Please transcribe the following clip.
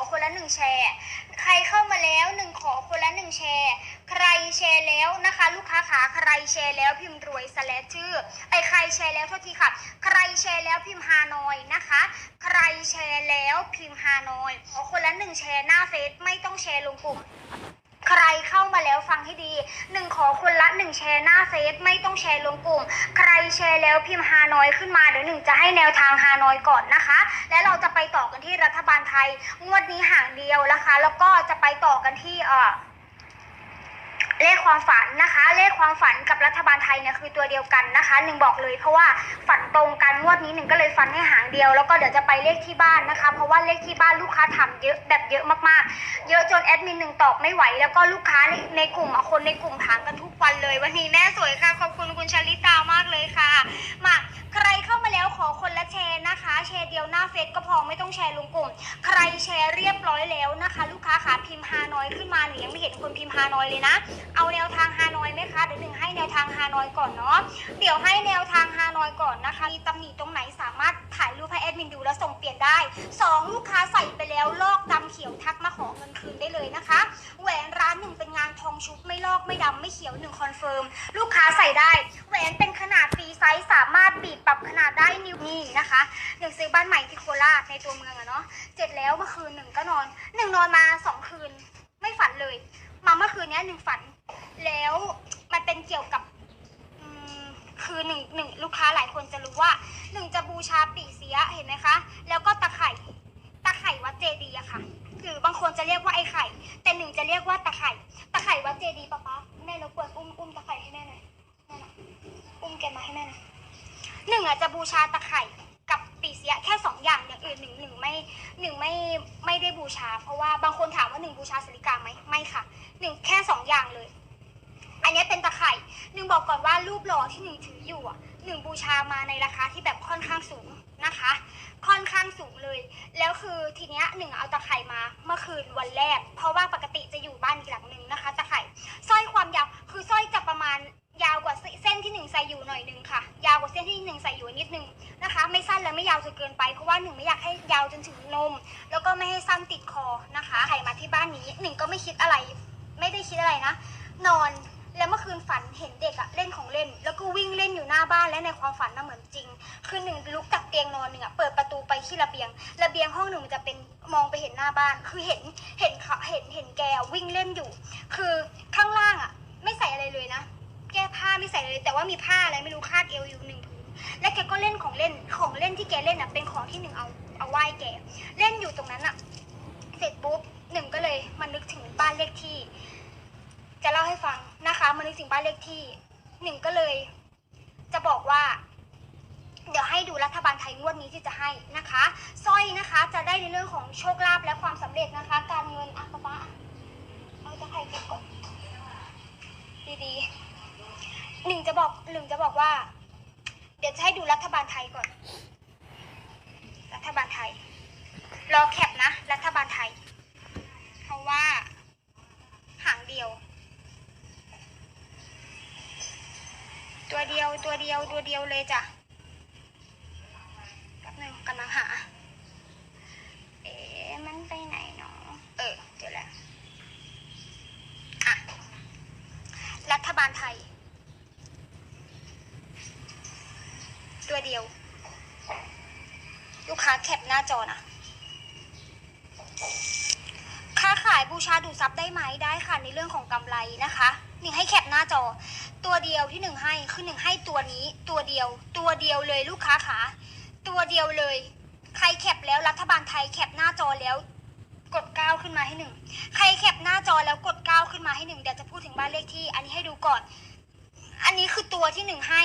ขอคนละหนึ่งแชร์ ใครเข้ามาแล้วหนึ่งขอคนละหนึ่งแชร์ ใครแชร์แล้วนะคะ ลูกค้าขาใครแชร์แล้วพิมพ์รวยสแลชชื่อไอใครแชร์แล้วโทษทีค่ะ ใครแชร์แล้วพิมพ์ฮานอยนะคะ ใครแชร์แล้วพิมพ์ฮานอยขอคนละหนึ่งแชร์หน้าเฟซไม่ต้องแชร์ลงกลุ่มใคร ให้ดีหนึ่งขอคนละหนึ่งแชร์หน้าเฟซไม่ต้องแชร์ลงกลุ่ม ใครแชร์แล้วพิมพ์ฮานอยขึ้นมาเดี๋ยวหนึ่งจะให้แนวทางฮานอยก่อนนะคะ และเราจะไปต่อกันที่รัฐบาลไทย งวดนี้ห่างเดียวนะคะ แล้วก็จะไปต่อกันที่เอ่อ เลขความฝันนะคะ เลขความฝันกับรัฐบาลไทยเนี่ยคือตัวเดียวกันนะคะหนึ่งบอกเลยเพราะว่าฝันตรงกันงวดนี้หนึ่งก็เลยฟันให้หางเดียว แล้วก็เดี๋ยวจะไปเลขที่บ้านนะคะ เพราะว่าเลขที่บ้านลูกค้าทำเยอะแบบเยอะมากๆ เยอะจนแอดมินหนึ่งตอบไม่ไหว แล้วก็ลูกค้าในในกลุ่มอะคนในกลุ่มถามกันทุกวันเลย วันนี้แม่สวยค่ะขอบคุณคุณชลิตามากเลยค่ะมาใครเข้ามาแล้วข หน้าเฟซก็พอไม่ต้องแชร์ลงกลุ่ม ใครแชร์เรียบร้อยแล้วนะคะ ลูกค้าขาพิมพ์ฮานอยขึ้นมาหนูยังไม่เห็นคนพิมพ์ฮานอยเลยนะ เอาแนวทางฮานอยไหมคะเดี๋ยวหนึ่งให้แนวทางฮานอยก่อนเนาะเดี๋ยวให้แนวทางฮานอยก่อนนะคะมีตำหนิตรงไหนสามารถถ่ายรูปให้แอดมินดูแล้วส่งเปลี่ยนได้สองลูกค้าใส่ไปแล้วลอกดำเขียวทักมาขอเงินคืนได้เลยนะคะแหวนร้านหนึ่งเป็นงานทองชุบไม่ลอกไม่ดำไม่เขียวหนึ่งคอนเฟิร์มลูกค้าใส่ได้แหวนเป็นขนาด นี่นะคะหนึ่งซื้อบ้านใหม่ที่โคราชในตัวเมืองอะเนาะเสร็จแล้วเมื่อคืนหนึ่งก็นอนหนึ่งนอนมาสองคืนไม่ฝันเลย มาเมื่อคืนเนี้ยหนึ่งฝัน แล้วมันเป็นเกี่ยวกับคือหนึ่งหนึ่งลูกค้าหลายคนจะรู้ว่าหนึ่งจะบูชาปีเสียเห็นไหมคะ แล้วก็ตะไคร่ตะไคร่วัดเจดีย์อะค่ะหรือบางคนจะเรียกว่าไอ้ไข่ แต่หนึ่งจะเรียกว่าตะไคร่ตะไคร่วัดเจดีย์ปะป๊าแม่รบกวนอุ้มอุ้มตะไคร่ให้แม่หน่อยแม่หน่อยอุ้มแกมาให้แม่หน่อย หนึ่งอะจะบูชาตะไคร่กับปีเสียแค่สองอย่างอย่างอื่นหนึ่งหนึ่งไม่หนึ่งไม่ไม่ได้บูชา เพราะว่าบางคนถามว่าหนึ่งบูชาสลิกาไหมไม่ค่ะหนึ่งแค่สองอย่างเลย อันนี้เป็นตะไคร่หนึ่งบอกก่อนว่ารูปหล่อที่หนึ่งถืออยู่อะหนึ่งบูชามาในราคาที่แบบค่อนข้างสูงนะคะ ค่อนข้างสูงเลย แล้วคือทีเนี้ยหนึ่งเอาตะไคร่มาเมื่อคืนวันแรก เพราะว่าปกติจะอยู่บ้านอีกหลังหนึ่งนะคะตะไคร่ สั้นติดคอนะคะ ใครมาที่บ้านนี้หนึ่งก็ไม่คิดอะไร ไม่ได้คิดอะไรนะ นอนแล้วเมื่อคืนฝันเห็นเด็กอะเล่นของเล่น แล้วก็วิ่งเล่นอยู่หน้าบ้านและในความฝันน่ะเหมือนจริง คือหนึ่งลุกจากเตียงนอนหนึ่งอะเปิดประตูไปที่ระเบียง ระเบียงห้องหนึ่งมันจะเป็นมองไปเห็นหน้าบ้าน คือเห็นเห็นเขาเห็นเห็นแกวิ่งเล่นอยู่ คือข้างล่างอะไม่ใส่อะไรเลยนะ แก้ผ้าไม่ใส่เลย แต่ว่ามีผ้าอะไรไม่รู้คาดเอวอยู่หนึ่งผืนและแกก็เล่นของเล่นของ ถึงบ้านเลขที่หนึ่งก็เลย จะบอกว่า เดี๋ยวให้ดูรัฐบาลไทยงวดนี้ที่จะให้นะคะสร้อยนะคะ จะได้ในเรื่องของโชคลาภและความสำเร็จนะคะ การเงินอะป๊าป๊าเอาตะไครเก็บก่อนดีๆหนึ่งจะบอกหนึ่งจะบอกว่า เดี๋ยวจะให้ดูรัฐบาลไทยก่อน รัฐบาลไทยรอแคปนะ รัฐบาลไทย เพราะว่า หางเดียว ตัวเดียวตัวเดียวตัวเดียวเลยจ้ะแป๊บนึงกำลังหา เอ๊ะมันไปไหนเนาะเออเจอแล้วอะรัฐบาลไทย ตัวเดียว ลูกค้าแคปหน้าจอนะค้าขายบูชาดูซับได้ไหมได้ค่ะในเรื่องของกำไรนะคะหนึ่งให้แคปหน้าจอ ตัวเดียวที่หนึ่งให้คือหนึ่งให้ตัวนี้ ตัวเดียว ตัวเดียวเลยลูกค้าขาตัวเดียวเลย ใครแคปแล้วรัฐบาลไทยแคปหน้าจอแล้ว กดก้าวขึ้นมาให้หนึ่งใครแคปหน้าจอแล้วกดก้าวขึ้นมาให้หนึ่งเดี๋ยวจะพูดถึงบ้านเลขที่ อันนี้ให้ดูก่อน อันนี้คือตัวที่หนึ่งให้